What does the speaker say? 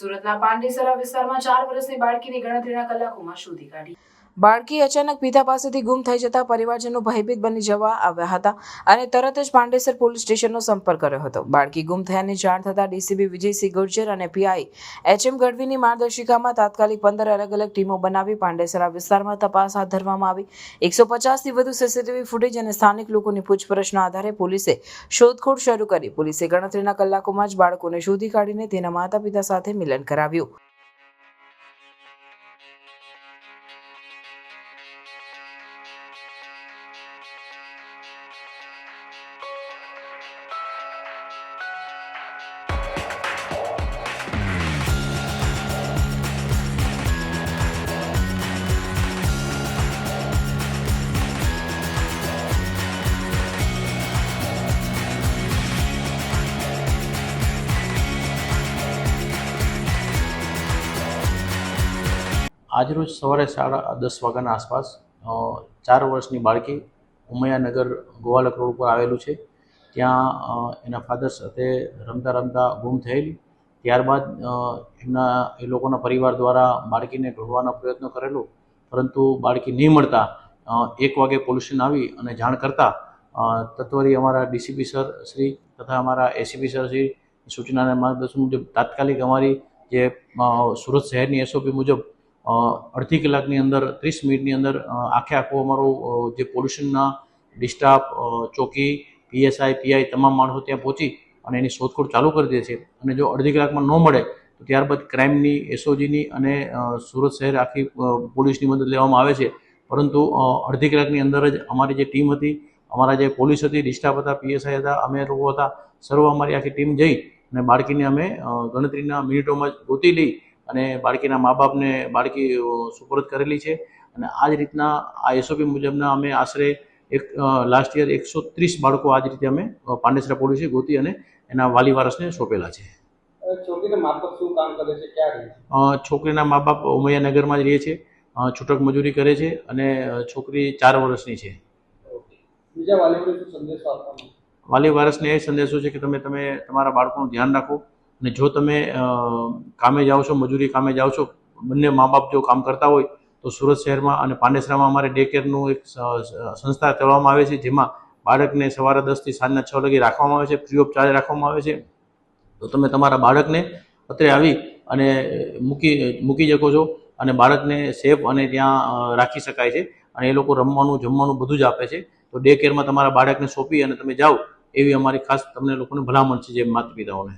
સુરતના પાંડેસરા વિસ્તારમાં ચાર વર્ષની બાળકીની ગણતરીના કલાકોમાં શોધી કાઢી. બાળકી અચાનક પિતા પાસેથી ગુમ થઈ જતા પરિવારજનો ભયભીત બની જવા આવ્યા હતા અને તરત જ પાંડેસર પોલીસ સ્ટેશનનો સંપર્ક કર્યો હતો. બાળકી ગુમ થયાની જાણ થતાં ડીસીબી વિજયસિંહ ગુર્જર અને પીઆઈ એચએમ ગઢવીની માર્ગદર્શિકામાં તાત્કાલિક પંદર અલગ અલગ ટીમો બનાવી પાંડેસરા વિસ્તારમાં તપાસ હાથ ધરવામાં આવી. એકસો પચાસથી વધુ સીસીટીવી ફૂટેજ અને સ્થાનિક લોકોની પૂછપરછના આધારે પોલીસે શોધખોળ શરૂ કરી. પોલીસે ગણતરીના કલાકોમાં જ બાળકોને શોધી કાઢીને તેના માતા પિતા સાથે મિલન કરાવ્યું. આજરોજ સવારે સાડા દસ વાગ્યાના આસપાસ ચાર વર્ષની બાળકી ઉમૈયાનગર ગોવાલક રોડ ઉપર આવેલું છે. ત્યાં એના ફાધર સાથે રમતા રમતા ગુમ થયેલી. ત્યારબાદ એમના, એ લોકોના પરિવાર દ્વારા બાળકીને ઢોળવાનો પ્રયત્ન કરેલો. પરંતુ બાળકી નહીં મળતા એક વાગે પોલ્યુશન આવી અને જાણ કરતાં તત્વરી અમારા ડીસીપી સર શ્રી તથા અમારા એસીપી સર શ્રી સૂચનાના માર્ગદર્શન મુજબ તાત્કાલિક અમારી જે સુરત શહેરની એસઓપી મુજબ અડધી કલાકની અંદર, ત્રીસ મિનિટની અંદર આખે આખું અમારું જે પોલ્યુશનના ડિસ્ટાફ ચોકી, પીએસઆઈ, પીઆઈ તમામ માણસો ત્યાં પહોંચી અને એની શોધખોળ ચાલુ કરી દે છે. અને જો અડધી કલાકમાં ન મળે, તો ત્યારબાદ ક્રાઇમની, એસઓજીની અને સુરત શહેર આખી પોલીસની મદદ લેવામાં આવે છે. પરંતુ અડધી કલાકની અંદર જ અમારી જે ટીમ હતી, અમારા જે પોલીસ હતી ડિસ્ટાફ હતા, પીએસઆઈ હતા, અમે લોકો હતા, સર્વ અમારી આખી ટીમ જઈ અને બાળકીને અમે ગણતરીના મિનિટોમાં જ ગોતી લઈ અને બાળકીના મા બાપને બાળકી સુપરત કરેલી છે. અને આ જ રીતના આ એસઓપી મુજબના અમે આશરે એક લાસ્ટ યર એકસો ત્રીસ બાળકો આ જ રીતે અમે પાંડેસરા પોલીસે ગોતી અને એના વાલી વારસને સોંપેલા છે. છોકરીના મા બાપ ઉમૈયાનગરમાં જ રહે છે છૂટક મજૂરી કરે છે અને છોકરી ચાર વર્ષની છે? વાલી વારસને એ સંદેશો છે કે તમે તમે તમારા બાળકોનું ધ્યાન રાખો. અને જો તમે કામે જાઓ છો, મજૂરી કામે જાઓ છો, બંને મા બાપ જો કામ કરતા હોય, તો સુરત શહેરમાં અને પાંડેસરામાં અમારે ડે કેરનું એક સંસ્થા ચલાવવામાં આવે છે, જેમાં બાળકને સવારે દસથી સાંજના છ વાગે રાખવામાં આવે છે ફ્રી ઓફ ચાર્જ રાખવામાં આવે છે. તો તમે તમારા બાળકને અત્રે આવી અને મૂકી મૂકી શકો છો અને બાળકને સેફ અને ત્યાં રાખી શકાય છે. અને એ લોકો રમવાનું, જમવાનું બધું જ આપે છે. તો ડે કેરમાં તમારા બાળકને સોંપી અને તમે જાઓ, એવી અમારી ખાસ તમને લોકોને ભલામણ છે, જે માતા પિતાઓને